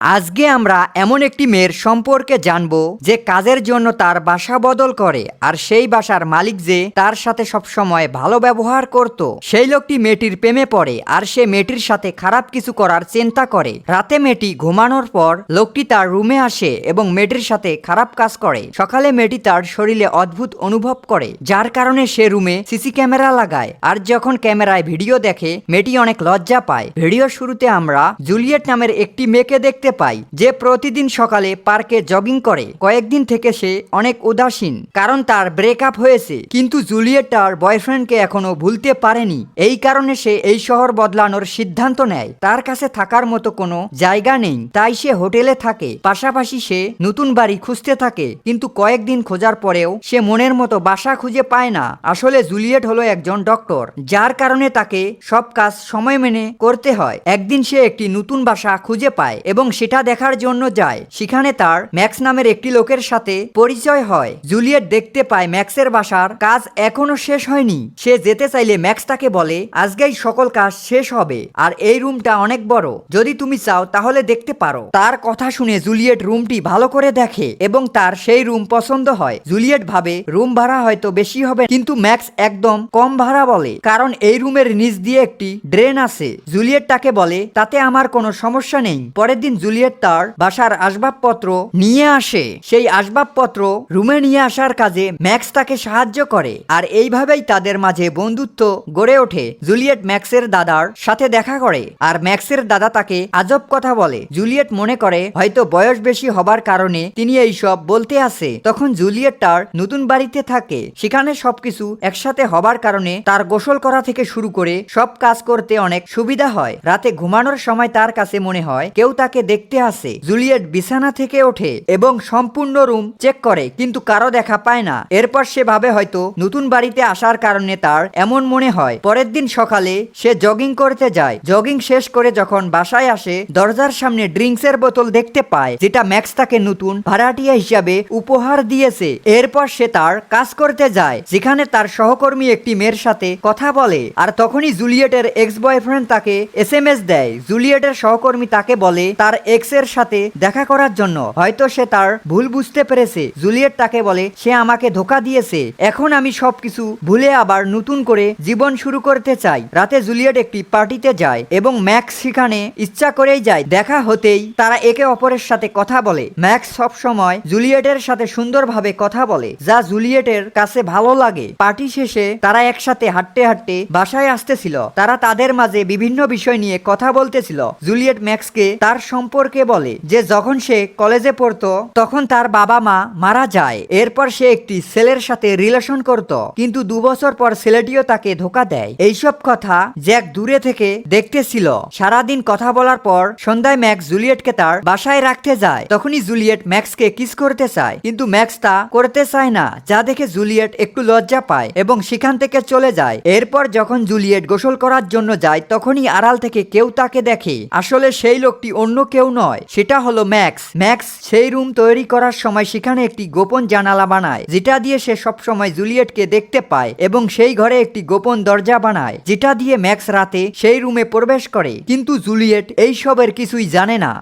আজকে আমরা এমন একটি মেয়ের সম্পর্কে জানব যে কাজের জন্য তার বাসা বদল করে আর সেই বাসার মালিক যে তার সাথে সবসময় ভালো ব্যবহার করত। সেই লোকটি মেয়েটির প্রেমে পড়ে আর সে মেয়েটির সাথে খারাপ কিছু করার চিন্তা করে। রাতে মেয়েটি ঘুমানোর পর লোকটি তার রুমে আসে এবং মেয়েটির সাথে খারাপ কাজ করে। সকালে মেয়েটি তার শরীরে অদ্ভুত অনুভব করে, যার কারণে সে রুমে সিসি ক্যামেরা লাগায়। আর যখন ক্যামেরায় ভিডিও দেখে, মেয়েটি অনেক লজ্জা পায়। ভিডিও শুরুতে আমরা জুলিয়েট নামের একটি মেয়েকে দেখতে পাই যে প্রতিদিন সকালে পার্কে জগিং করে। কয়েকদিন থেকে সে অনেক উদাসীন, কারণ তার ব্রেকআপ হয়েছে। কিন্তু জুলিয়েট তার বয়ফ্রেন্ডকে এখনও ভুলতে পারেনি। এই কারণে সে এই শহর বদলানোর সিদ্ধান্ত নেয়। তার কাছে থাকার মতো কোনো জায়গা নেই, তাই সে হোটেলে থাকে। পাশাপাশি সে নতুন বাড়ি খুঁজতে থাকে, কিন্তু কয়েকদিন খোঁজার পরেও সে মনের মতো বাসা খুঁজে পায় না। আসলে জুলিয়েট হলো একজন ডক্টর, যার কারণে তাকে সব কাজ সময় মেনে করতে হয়। একদিন সে একটি নতুন বাসা খুঁজে পায় এবং সেটা দেখার জন্য যায়। সেখানে তার ম্যাক্স নামের একটি লোকের সাথে পরিচয় হয়। জুলিয়েট দেখতে পায় ম্যাক্সের বাসার কাজ এখনও শেষ হয়নি। সে যেতে চাইলে ম্যাক্স তাকে বলে, আজকেই সকল কাজ শেষ হবে। আর এই রুমটা অনেক বড়। যদি তুমি চাও তাহলে দেখতে পারো। তার কথা শুনে জুলিয়েট রুমটি ভালো করে দেখে এবং তার সেই রুম পছন্দ হয়। জুলিয়েট ভাবে, রুম ভাড়া হয়তো বেশি হবে। কিন্তু ম্যাক্স একদম কম ভাড়া বলে, কারণ এই রুমের নিচ দিয়ে একটি ড্রেন আছে। জুলিয়েট তাকে বলে, তাতে আমার কোনো সমস্যা নেই। পরের দিন জুলিয়েট তার বাসার আসবাবপত্র নিয়ে আসে। সেই আসবাবপত্র রুমে নিয়ে আসার কাজে ম্যাক্স তাকে সাহায্য করে আর এইভাবেই তাদের মাঝে বন্ধুত্ব গড়ে ওঠে। জুলিয়েট ম্যাক্সের দাদার সাথে দেখা করে আর ম্যাক্সের দাদা তাকে আজব কথা বলে। জুলিয়েট মনে করে, হয়তো বয়স বেশি হবার কারণে তিনি এই সব বলতে আসে তখন জুলিয়েট তার নতুন বাড়িতে থাকে। সেখানে সবকিছু একসাথে হবার কারণে তার গোসল করা থেকে শুরু করে সব কাজ করতে অনেক সুবিধা হয়। রাতে ঘুমানোর সময় তার কাছে মনে হয়, কেউ তাকে দেখতে আসে। জুলিয়েট বিছানা থেকে ওঠে এবং সম্পূর্ণ রুম চেক করে, কিন্তু কারও দেখা পায় না। এরপর সে ভাবে হয়তো নতুন বাড়িতে আসার কারণে তার এমন মনে হয়। পরের দিন সকালে সে জগিং করতে যায়। জগিং শেষ করে যখন বাসায় আসে, দরজার সামনে ড্রিঙ্কসের বোতল দেখতে পায়, যেটা ম্যাক্স তাকে নতুন ভাড়াটিয়া হিসাবে উপহার দিয়েছে। এরপর সে তার কাজ করতে যায়, যেখানে তার সহকর্মী একটি মেয়ের সাথে কথা বলে। আর তখনই জুলিয়েটের এক্স বয়ফ্রেন্ড তাকে এস দেয়। জুলিয়েটের সহকর্মী তাকে বলে, তার এক্সের সাথে দেখা করার জন্য। হয়তো সে তার ভুল বুঝতে পেরেছে। জুলিয়েট তাকে বলে, সে আমাকে ধোকা দিয়েছে। এখন আমি সবকিছু ভুলে আবার নতুন করে জীবন শুরু করতে চাই। রাতে জুলিয়েট একটি পার্টিতে যায় এবং ম্যাক্স সেখানে ইচ্ছা করেই যায়। দেখা হতেই তারা একে অপরের সাথে কথা বলে। ম্যাক্স সব সময় জুলিয়েটের সাথে সুন্দরভাবে কথা বলে, যা জুলিয়েটের কাছে ভালো লাগে। পার্টি শেষে তারা একসাথে হাঁটতে হাঁটতে বাসায় আসতেছিল। তারা তাদের মাঝে বিভিন্ন বিষয় নিয়ে কথা বলতেছিল। জুলিয়েট ম্যাক্সকে তার সম্পর্কে বলে যে যখন সে কলেজে পড়তো, তখন তার বাবা মা মারা যায়। এরপর সে একটি ছেলের সাথে রিলেশন করত। কিন্তু দু বছর পর ছেলেটিও তাকে ধোকা দেয়। এইসব কথা জ্যাক দূরে থেকে দেখতেছিল। সারাদিন কথা বলার পর সন্ধ্যায় ম্যাক্স জুলিয়েটকে তার বাসায় রাখতে যায়। তখনই জুলিয়েট ম্যাক্সকে কিস করতে চায়। কিন্তু ম্যাক্স তা করতে চায় না, যা দেখে জুলিয়েট একটু লজ্জা পায় এবং সেখান থেকে চলে যায়। এরপর যখন জুলিয়েট গোসল করার জন্য যায়, তখনই আড়াল থেকে কেউ তাকে দেখে। আসলে সেই লোকটি অন্য কেউ নয়। সেটা হলো ম্যাক্স। ম্যাক্স সেই রুম তৈরি করার সময় সেখানে একটি গোপন জানালা বানায়, যেটা দিয়ে সে সবসময় জুলিয়েটকে দেখতে পায় এবং সেই ঘরে একটি গোপন দরজা বানায়, যেটা দিয়ে ম্যাক্স রাতে সেই রুমে প্রবেশ করে। কিন্তু জুলিয়েট এইসবের কিছুই জানে না।